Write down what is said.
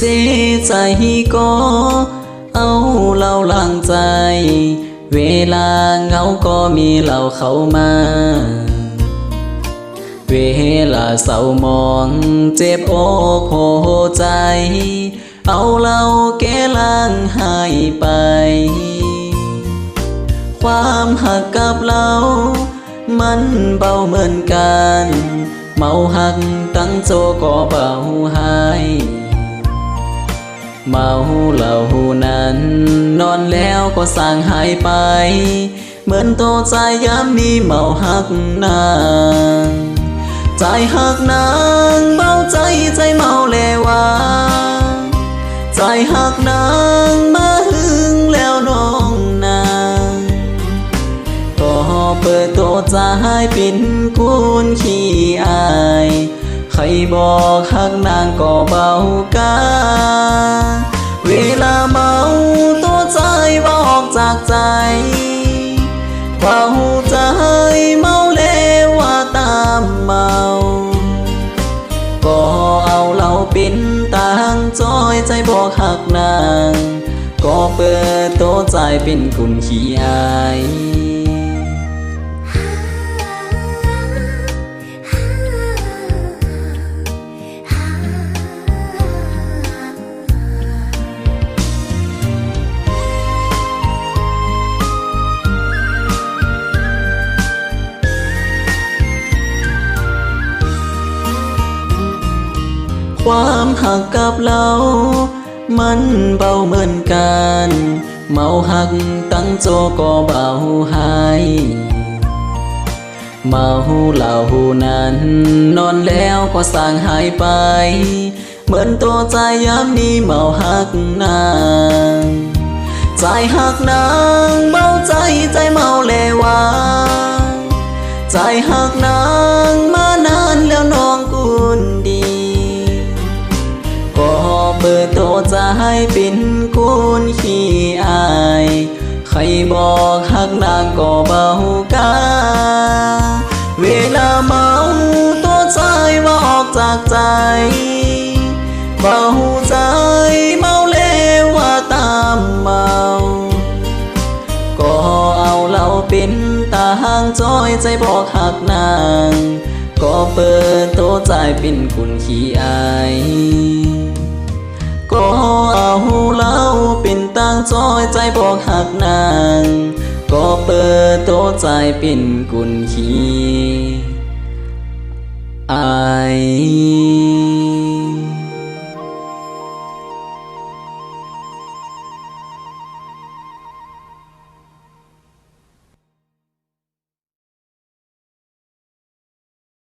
เสียใจก็เอาเราล้างใจ เวลาเหงาก็มีเราเข้ามา เวลาเศร้ามองเจ็บอกโหใจ เอาเราแก้ล้างหายไป ความหักกับเรามันเบาเหมือนกัน เมาหักตั้งโจก็เบาหาย เมาเหล่านั้น นอนแล้วก็สางหายไป เหมือนโตใจย้ำมีเมาหักนางใจหักนางเบาใจใจเมาเลวาใจหักนางมาหึงแล้วน้องนางก็เปิดโตใจปิ่นกุนขี้อาย ครบอกหักนางก็เบากาเวลาเมาตัวใจบอกจากใจเบาใจเมาแล้วว่าตามเมาก็เอาเราเป็นต่างจอยใจบอกหักนาง ก็เปิดโตใจเป็นกุนขี้อาย ความหักกับเรา มันเบาเหมือนกัน เมาหักตั้งโจก็เบาหายเมาเหล่านั้น นอนแล้วก็สางหายไป เหมือนตัวใจย้ำนี้เมาหักนางใจหักนางเบาใจใจเมาเลวาใจหักนาง ก็เบากาเวลาเมาตัวใจว่าออกจากใจเบาใจเมาแล้วว่าตามเมา ก็เอาเราเป็นตาหางจอยใจบอกหักนาง ก็เปิดโตใจเป็นคุณขี้อายก็เอาเราเป็นต่างจอยใจบอกหักนาง เปิดโตใจเป็นกุนขีอาย